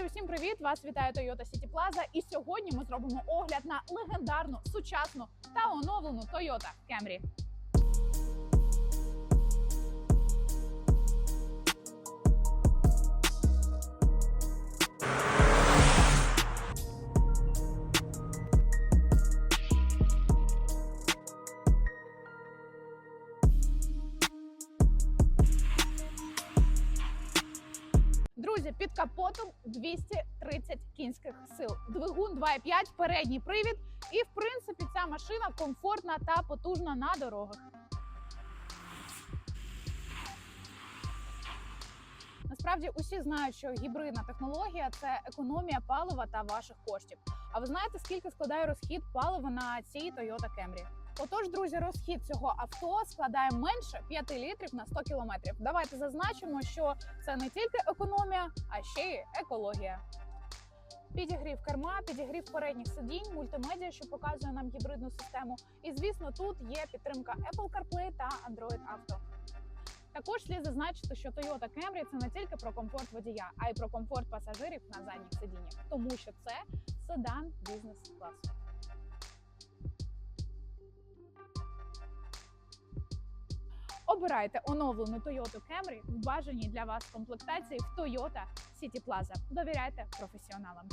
Друзі, усім привіт! Вас вітає Toyota City Plaza. І сьогодні ми зробимо огляд на легендарну, сучасну та оновлену Toyota Camry. Друзі, під капотом 230 кінських сил, двигун 2,5, передній привід. І в принципі ця машина комфортна та потужна на дорогах. Насправді усі знають, що гібридна технологія це економія палива та ваших коштів. А ви знаєте, скільки складає розхід палива на цій Toyota Camry? Отож, друзі, розхід цього авто складає менше 5 літрів на 100 кілометрів. Давайте зазначимо, що це не тільки економія, а ще й екологія. Підігрів керма, підігрів передніх сидінь, мультимедіа, що показує нам гібридну систему. І звісно, тут є підтримка Apple CarPlay та Android Auto. Також слід зазначити, що Toyota Camry – це не тільки про комфорт водія, а й про комфорт пасажирів на задніх сидіннях, тому що це седан бізнес-класу. Обирайте оновлену Toyota Camry в бажаній для вас комплектації в Toyota City Plaza. Довіряйте професіоналам.